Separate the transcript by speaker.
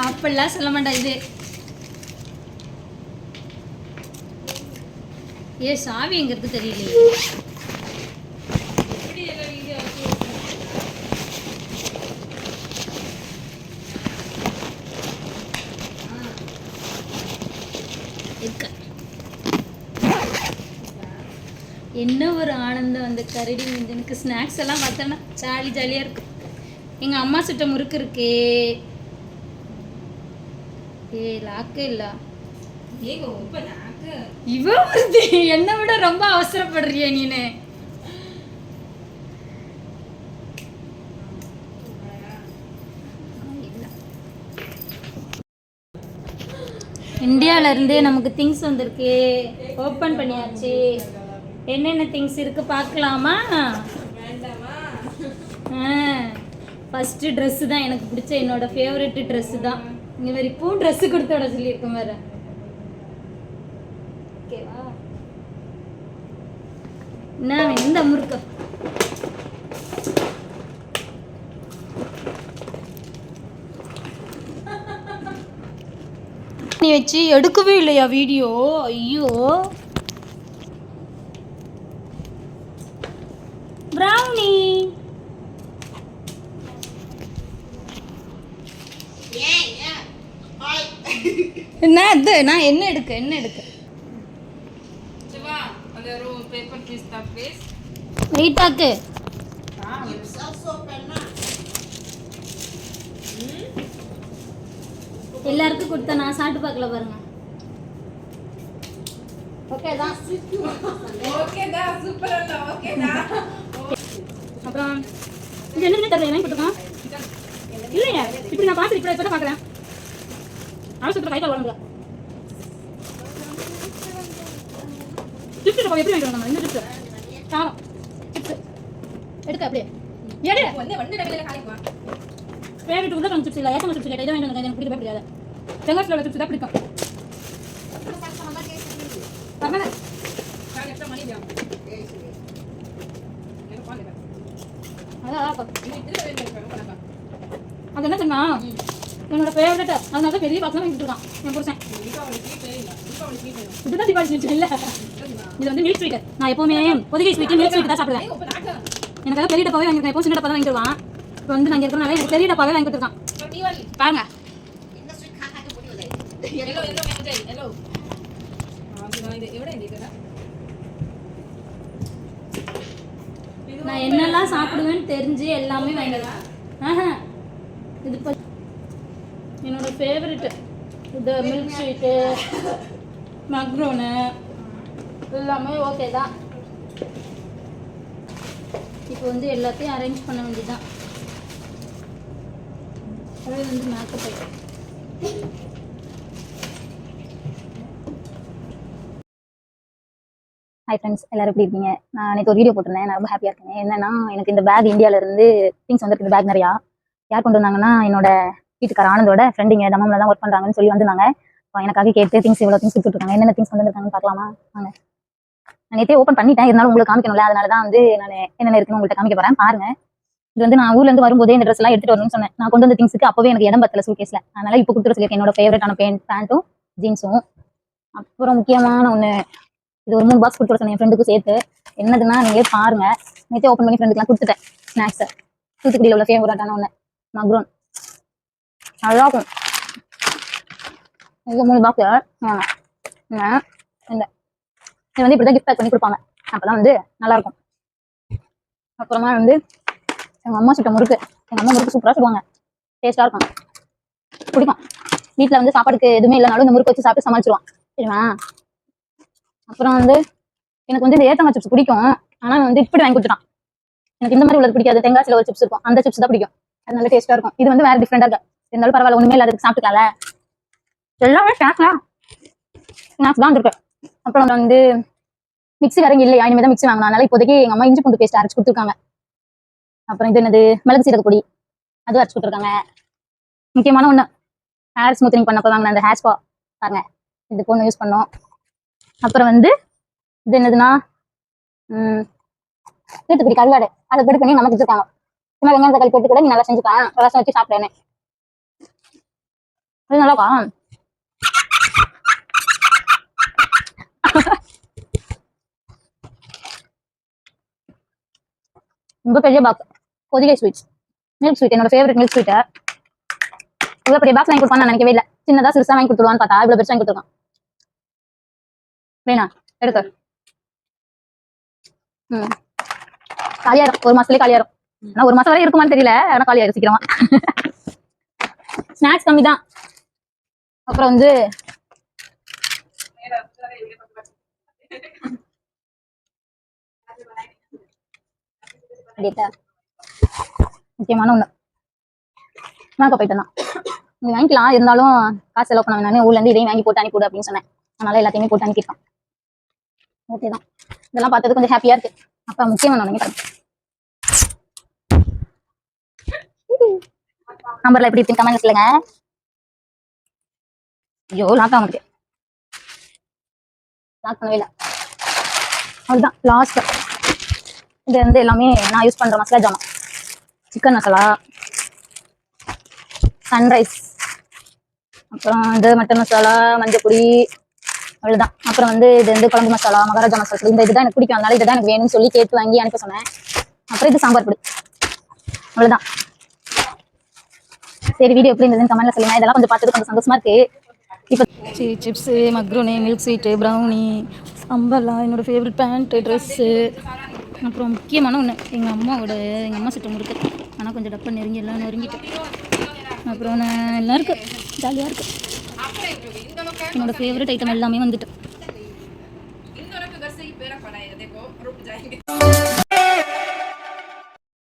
Speaker 1: அப்படிலாம் சொல்ல மாட்டேன் இது. ஏ சாவி எங்க இருக்கு. தெரியலையே என்ன ஒரு ஆனந்தம் அந்த கரடி மீஞ்சனுக்கு ஸ்நாக்ஸ் எல்லாம் பார்த்தோன்னா ஜாலி ஜாலியாக இருக்கும். எங்கள் அம்மா சுட்ட முறுக்கு இருக்கே. ஏ லாக்கே இல்லை. இவ ஒருத்தி என்னை விட ரொம்ப அவசரப்படுறிய நீனு. இந்தியால இருந்தே நமக்கு திங்ஸ் வந்திருக்கு. ஓப்பன் பண்ணியாச்சு. என்னென்ன திங்ஸ் இருக்கு பார்க்கலாமா? ஃபஸ்ட்டு ட்ரெஸ்ஸு தான் எனக்கு பிடிச்ச. என்னோட ஃபேவரெட் ட்ரெஸ்ஸு தான். இந்த மாதிரி பூ ட்ரெஸ் கொடுத்து விட சொல்லியிருக்கேன் வேறு ஓகேவா என்ன இந்த முறுக்கு? நீ வச்சு எடுக்கவே இல்லையா வீடியோ ஐயோ. ப்ரௌனி என்ன இது நான் என்ன எடுக்க என்ன எடுக்க? வெயிட்டாக்கு எல்லாருக்கும் கொடுத்தா நான் சாப்பிட்டு பார்க்கல பாருங்க. ஓகே தான்.
Speaker 2: ஓகே டா சூப்பர் ஓகே டா
Speaker 1: அப்புறம் இது என்ன தெரியல என்ன கொடுத்துருக்கான் இல்லையா இப்படி நான் பார்த்து இப்படி இப்போ தான் பார்க்குறேன். அவசரத்தில் கை கால் உடம்புல சிப்ஸ் எப்படி வாங்கிட்டு வந்தோம் இந்த சிப்ஸ் காரம். சிப்ஸ் எடுக்க அப்படியே. எடு.
Speaker 2: வந்து வந்து டபுள்ல காலிக்குவா
Speaker 1: ஃபேவரட் உருளைக்கிழங்கு சிப்ஸ் இல்லை ஏத்தங்க சிப்ஸ் கேட்டேன் இதை வந்தேன் எனக்கு பிடிக்கவே பிடிக்காது. தேங்காய் ஃப்ளவர் சிப்ஸ் தான் பிடிக்கும். பரவாயில்ல.
Speaker 2: எக்ஸ்ட்ரா மணி
Speaker 1: அதான் அது என்ன சொன்னா? என்னோட ஃபேவரட் அதனால தான் பெரிய பாக்ஸ் வாங்கிட்டு இருக்கான் என் புருஷன்.
Speaker 2: தீபாவளி இல்ல
Speaker 1: இதுதான் தீபாவளி ஸ்வீட் இல்லை. இது வந்து மில்க் ஸ்வீட் நான் எப்பவுமே பொதுகை ஸ்வீட் மில்க் ஸ்வீட் தான் சாப்பிடுவேன்.
Speaker 2: ஏய்
Speaker 1: எனக்கு பெரிய டப்பாவே வாங்கியிருக்கேன். எப்போ சின்ன டப்பா தான் வாங்கிடுவான் இப்போ வந்து நாங்கள் இருக்கிறனால எனக்கு பெரிய டப்பாவே வாங்கி கொடுத்துருக்கான் பாருங்க. நான் என்னெல்லாம் சாப்பிடுவேன்னு தெரிஞ்சு எல்லாமே வாங்கிடுவேன் ஆஹா. இது என்னோட ஃபேவரெட்டு இது மில்க் ஸ்வீட்டு மக்ரோனு எல்லாமே ஓகே தான். இப்போ வந்து எல்லாத்தையும் அரேஞ்ச் பண்ண வேண்டியதுதான். அது வந்து மேக்கப் ஐட்டம்
Speaker 3: ஹை ஃப்ரெண்ட்ஸ் எல்லாரும் எப்படி இருக்கீங்க? நான் நேற்று ஒரு வீடியோ போட்டிருந்தேன். நான் ரொம்ப ஹாப்பியாக இருக்கேன். என்னன்னா எனக்கு இந்த பேக் இந்தியாவிலேருந்து திங்ஸ் வந்துருக்கு. இந்த பேக் நிறையா. யார் கொண்டு வந்தாங்கன்னா என்னோட வீட்டுக்கார ஆனந்தோட ஃப்ரெண்டிங்க தம்மம்ல தான் ஒர்க் பண்ணுறாங்கன்னு சொல்லி வந்திருந்தாங்க. அப்போ எனக்காக கேட்டு திங்ஸ் இவ்வளோ திங்ஸ் கொடுத்துருக்காங்க என்னென்ன திங்ஸ் வந்துருக்காங்கன்னு பார்க்கலாமா? வாங்க. நான் நேற்றே ஓப்பன் பண்ணிட்டேன். இருந்தாலும் உங்களுக்கு காமிக்கணும்ல. அதனால தான் வந்து நான் என்னென்ன இருக்குன்னு உங்கள்கிட்ட காமிக்க போகிறேன் பாருங்க. இது வந்து நான் ஊர்ல இருந்து வரும்போதே இந்த ட்ரெஸ் எல்லாம் எடுத்துட்டு வரணும்னு சொன்னேன். நான் கொண்டு வந்த திங்ஸுக்கு அப்பவே எனக்கு இடம் பத்தல சூகேஸ்ல அதனால இப்போ கொடுத்துட்டு சொல்லியிருக்கேன் என்னோட ஃபேவரட்டான பேண்ட் பேண்ட்டும் ஜீன்ஸும் அப்புறம் முக்கியமான ஒன்று இது ஒரு மூணு பாக்ஸ் கொடுத்து சொன்னேன் என் ஃப்ரெண்டுக்கு சேர்த்து. என்னதுன்னா நீங்க பாருங்க. நேற்றே ஓப்பன் பண்ணி ஃப்ரெண்டுக்குலாம் கொடுத்துட்டேன். ஸ்நாக்ஸை தூத்துக்குடியில் உள்ள ஃபேவரட்டான ஒன்று மக்ரோன் நல்லா இருக்கும் இது மூணு பாக்ஸ் இந்த. இது வந்து இப்படி தான் கிஃப்ட் பேக் பண்ணி கொடுப்பாங்க. அப்பதான் வந்து நல்லா இருக்கும். அப்புறமா வந்து எங்கள் அம்மா சுட்ட முறுக்கு. எங்கள் அம்மா முறுக்கு சூப்பராக சுடுவாங்க. டேஸ்ட்டாக இருக்கும். பிடிக்கும். வீட்டில் வந்து சாப்பாடுக்கு எதுவுமே இல்லைனாலும் இந்த முறுக்கு வச்சு சாப்பிட்டு சமாளிச்சிருவான். சரிமா அப்புறம் வந்து எனக்கு வந்து இந்த ஏத்தங்காய் சிப்ஸ் பிடிக்கும். ஆனால் வந்து இப்படி வாங்கி கொடுத்துட்டான். எனக்கு இந்த மாதிரி உள்ளது பிடிக்காது. தேங்காய்ச்சில ஒரு சிப்ஸ் இருக்கும். அந்த சிப்ஸ் தான் பிடிக்கும். அது நல்ல டேஸ்ட்டாக இருக்கும். இது வந்து வேறு டிஃப்ரெண்டாக இருக்கும். இருந்தாலும் பரவாயில்ல ஒண்ணுமே இல்லாததுக்கு சாப்பிட்டுக்கலாம்ல. எல்லாமே ஸ்நாக்ஸ் ஸ்நாக்ஸ் தான் இருக்கு அப்புறம் வந்து மிக்ஸி வேற இல்லையா? இனிமே தான் மிக்ஸி வாங்கணும். அதனால இப்போதைக்கு எங்க அம்மா இஞ்சி பூண்டு பேஸ்ட் அரைச்சு கொடுத்துருக்காங்க. அப்புறம் இது என்னது? மிளகு சீரக பொடி. அதுவும் அரைச்சு கொடுத்துருக்காங்க. முக்கியமான ஒன்று ஹேர் ஸ்மூத்தனிங் பண்ணப்போ வாங்கின அந்த ஹேர் ஸ்பா பாருங்க. இது பொண்ணு யூஸ் பண்ணோம். அப்புறம் வந்து இது என்னதுன்னா தூத்துக்குடி கருவாடு. அதை போட்டு பண்ணி நமக்கு வச்சிருக்காங்க சும்மா வெங்காயம் தக்காளி போட்டு கூட நீ நல்லா செஞ்சுக்கலாம். ரசம் வச்சு சாப்பிடுறேன்னு. நல்லா இருக்கா ரொம்ப பெரிய box Pothigai sweets milk sweet என்னோட ஃபேவரட் மில்க் ஸ்வீட்டு இவ்வளோ பெரிய பாக்ஸ் வாங்கி கொடுப்பான்னு நான் நினைக்கவே இல்லை. சின்னதா சிறுசா வாங்கி கொடுத்துருவான்னு பார்த்தா இவ்வளோ பெருசா வாங்கி கொடுத்துருக்கான் வேணா எடுத்து ம். காலியாயிரும். ஒரு மாசத்துலயே காலியாயிரும். ஆனா ஒரு மாசம் வரை இருக்குமான்னு தெரியல. ஆனா காலியாயிரும் சீக்கிரமா. ஸ்நாக்ஸ் கம்மி தான் அப்புறம் வந்து முக்கியமான ஒண்ணு. மேக்கப் போயிட்டு தான் இது வாங்கிக்கலாம். இருந்தாலும் காசு செலவு பண்ண வேணாம் ஊர்ல இருந்து இதையும் வாங்கி போட்டு அனுப்பிவிடு அப்படின்னு சொன்னேன். அதனால எல்லாத்தையுமே போட்டு அனுப்பிட்டான் ஓகே தான். இதெல்லாம் பார்த்தது கொஞ்சம் ஹாப்பியா இருக்கு. அப்ப முக்கியமான ஒண்ணு நம்பர்ல எப்படி இருக்கு கமெண்ட்ல சொல்லுங்க. ஐயோ லாக் ஆக முடியும் லாக் பண்ணவே இல்லை. அவ்வளோதான் லாஸ்ட் இது வந்து எல்லாமே நான் யூஸ் பண்ற மசாலா ஜாமான். சிக்கன் மசாலா சன்ரைஸ் அப்புறம் வந்து மட்டன் மசாலா மஞ்சள் பொடி அவ்வளவுதான். அப்புறம் வந்து இது வந்து குழம்பு மசாலா மகாராஜா மசாலா இந்த இதுதான் எனக்கு பிடிக்கும். அதனால இதுதான் எனக்கு வேணும்னு சொல்லி கேட்டு வாங்கி அனுப்ப சொன்னேன். அப்புறம் இது சாம்பார் பொடி. அவ்வளோதான் சரி வீடியோ எப்படி இருந்ததுன்னு கமெண்ட்ல சொல்லுங்க. இதெல்லாம் கொஞ்சம் பார்த்துட்டு கொஞ்சம் சந்தோஷமா இருக்கு. சரி chips macaroni milk sweet brownie அம்பர்லாம் என்னோடய ஃபேவரட் பேண்ட்டு ட்ரெஸ்ஸு அப்புறம் முக்கியமான ஒன்று எங்கள் அம்மாவோட எங்கள் அம்மா சுட்டம் இருக்குது ஆனால் கொஞ்சம் டப்பை நெருங்கி எல்லாம் நெருங்கிட்டேன் அப்புறம் நான் எல்லாம் இருக்கு. ஜாலியாக இருக்கு. என்னோட ஃபேவரட் ஐட்டம் எல்லாமே வந்துட்டு.